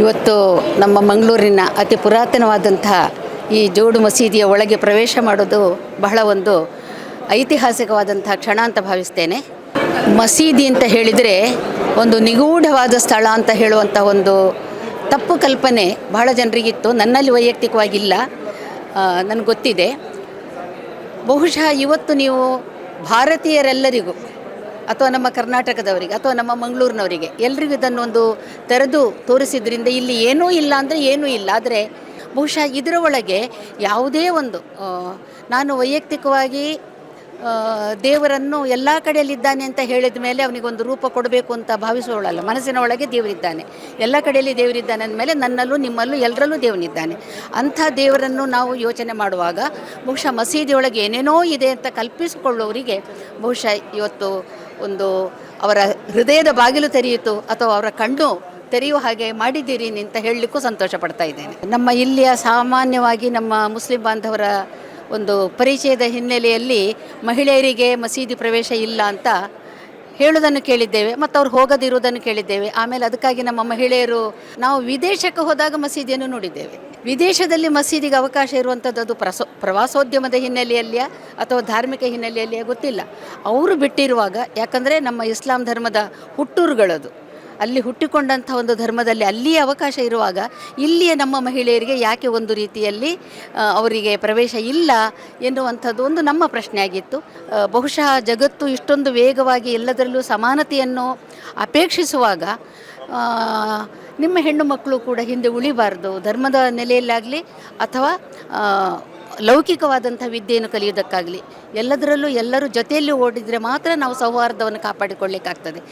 ಇವತ್ತು ನಮ್ಮ ಮಂಗಳೂರಿನ ಅತಿ ಪುರಾತನವಾದಂತಹ ಈ ಜೋಡು ಮಸೀದಿಯ ಒಳಗೆ ಪ್ರವೇಶ ಮಾಡೋದು ಬಹಳ ಒಂದು ಐತಿಹಾಸಿಕವಾದಂಥ ಕ್ಷಣ ಅಂತ ಭಾವಿಸ್ತೇನೆ. ಮಸೀದಿ ಅಂತ ಹೇಳಿದರೆ ಒಂದು ನಿಗೂಢವಾದ ಸ್ಥಳ ಅಂತ ಹೇಳುವಂಥ ಒಂದು ತಪ್ಪು ಕಲ್ಪನೆ ಬಹಳ ಜನರಿಗಿತ್ತು. ನನ್ನಲ್ಲಿ ವೈಯಕ್ತಿಕವಾಗಿಲ್ಲ. ನನಗೆ ಗೊತ್ತಿದೆ. ಬಹುಶಃ ಇವತ್ತು ನೀವು ಭಾರತೀಯರೆಲ್ಲರಿಗೂ ಅಥವಾ ನಮ್ಮ ಕರ್ನಾಟಕದವರಿಗೆ ಅಥವಾ ನಮ್ಮ ಮಂಗಳೂರಿನವರಿಗೆ. ಎಲ್ರಿಗೂ ಇದನ್ನೊಂದು ತೆರೆದು ತೋರಿಸಿದ್ರಿಂದ ಇಲ್ಲಿ ಏನೂ ಇಲ್ಲ ಅಂದರೆ ಏನೂ ಇಲ್ಲ. ಆದರೆ ಬಹುಶಃ ಇದರ ಒಳಗೆ ಯಾವುದೇ ಒಂದು ನಾನು ವೈಯಕ್ತಿಕವಾಗಿ ದೇವರನ್ನು ಎಲ್ಲ ಕಡೆಯಲ್ಲಿದ್ದಾನೆ ಅಂತ ಹೇಳಿದ ಮೇಲೆ ಅವನಿಗೊಂದು ರೂಪ ಕೊಡಬೇಕು ಅಂತ ಭಾವಿಸುವವಳಲ್ಲ. ಮನಸ್ಸಿನ ಒಳಗೆ ದೇವರಿದ್ದಾನೆ. ಎಲ್ಲ ಕಡೆಯಲ್ಲಿ ದೇವರಿದ್ದಾನೆ ಅಂದಮೇಲೆ ನನ್ನಲ್ಲೂ ನಿಮ್ಮಲ್ಲೂ ಎಲ್ಲರಲ್ಲೂ ದೇವನಿದ್ದಾನೆ. ಅಂಥ ದೇವರನ್ನು ನಾವು ಯೋಚನೆ ಮಾಡುವಾಗ ಬಹುಶಃ ಮಸೀದಿಯೊಳಗೆ ಏನೇನೋ ಇದೆ ಅಂತ ಕಲ್ಪಿಸಿಕೊಳ್ಳುವವರಿಗೆ ಬಹುಶಃ ಇವತ್ತು ಒಂದು ಅವರ ಹೃದಯದ ಬಾಗಿಲು ತೆರೆಯಿತು ಅಥವಾ ಅವರ ಕಣ್ಣು ತೆರೆಯುವ ಹಾಗೆ ಮಾಡಿದ್ದೀರಿ ಅಂತ ಹೇಳಲಿಕ್ಕೂ ಸಂತೋಷ ಪಡ್ತಾ ಇದ್ದೇನೆ. ನಮ್ಮ ಇಲ್ಲಿಯ ಸಾಮಾನ್ಯವಾಗಿ ನಮ್ಮ ಮುಸ್ಲಿಂ ಬಾಂಧವರ ಒಂದು ಪರಿಚಯದ ಹಿನ್ನೆಲೆಯಲ್ಲಿ ಮಹಿಳೆಯರಿಗೆ ಮಸೀದಿ ಪ್ರವೇಶ ಇಲ್ಲ ಅಂತ ಹೇಳುವುದನ್ನು ಕೇಳಿದ್ದೇವೆ ಮತ್ತು ಅವ್ರು ಹೋಗದಿರುವುದನ್ನು ಕೇಳಿದ್ದೇವೆ. ಆಮೇಲೆ ಅದಕ್ಕಾಗಿ ನಮ್ಮ ಮಹಿಳೆಯರು, ನಾವು ವಿದೇಶಕ್ಕೆ ಹೋದಾಗ ಮಸೀದಿಯನ್ನು ನೋಡಿದ್ದೇವೆ. ವಿದೇಶದಲ್ಲಿ ಮಸೀದಿಗೆ ಅವಕಾಶ ಇರುವಂಥದ್ದು ಅದು ಪ್ರಸೋ, ಪ್ರವಾಸೋದ್ಯಮದ ಹಿನ್ನೆಲೆಯಲ್ಲಿಯ ಅಥವಾ ಧಾರ್ಮಿಕ ಹಿನ್ನೆಲೆಯಲ್ಲಿಯೇ ಗೊತ್ತಿಲ್ಲ. ಅವರು ಬಿಟ್ಟಿರುವಾಗ, ಯಾಕಂದರೆ ನಮ್ಮ ಇಸ್ಲಾಂ ಧರ್ಮದ ಹುಟ್ಟೂರುಗಳದು. ಅಲ್ಲಿ ಹುಟ್ಟಿಕೊಂಡಂಥ ಒಂದು ಧರ್ಮದಲ್ಲಿ ಅಲ್ಲಿಯೇ ಅವಕಾಶ ಇರುವಾಗ ಇಲ್ಲಿಯೇ ನಮ್ಮ ಮಹಿಳೆಯರಿಗೆ ಯಾಕೆ ಒಂದು ರೀತಿಯಲ್ಲಿ ಅವರಿಗೆ ಪ್ರವೇಶ ಇಲ್ಲ ಎನ್ನುವಂಥದ್ದು ಒಂದು ನಮ್ಮ ಪ್ರಶ್ನೆ ಆಗಿತ್ತು ಬಹುಶಃ ಜಗತ್ತು ಇಷ್ಟೊಂದು ವೇಗವಾಗಿ ಎಲ್ಲದರಲ್ಲೂ ಸಮಾನತೆಯನ್ನು ಅಪೇಕ್ಷಿಸುವಾಗ ನಿಮ್ಮ ಹೆಣ್ಣು ಮಕ್ಕಳು ಕೂಡ ಹಿಂದೆ ಉಳಿಬಾರ್ದು. ಧರ್ಮದ ನೆಲೆಯಲ್ಲಾಗಲಿ ಅಥವಾ ಲೌಕಿಕವಾದಂಥ ವಿದ್ಯೆಯನ್ನು ಕಲಿಯುವುದಕ್ಕಾಗಲಿ ಎಲ್ಲದರಲ್ಲೂ ಎಲ್ಲರೂ ಜೊತೆಯಲ್ಲಿ ಓಡಿದರೆ ಮಾತ್ರ ನಾವು ಸೌಹಾರ್ದವನ್ನು ಕಾಪಾಡಿಕೊಳ್ಳಿಕ್ಕಾಗ್ತದೆ.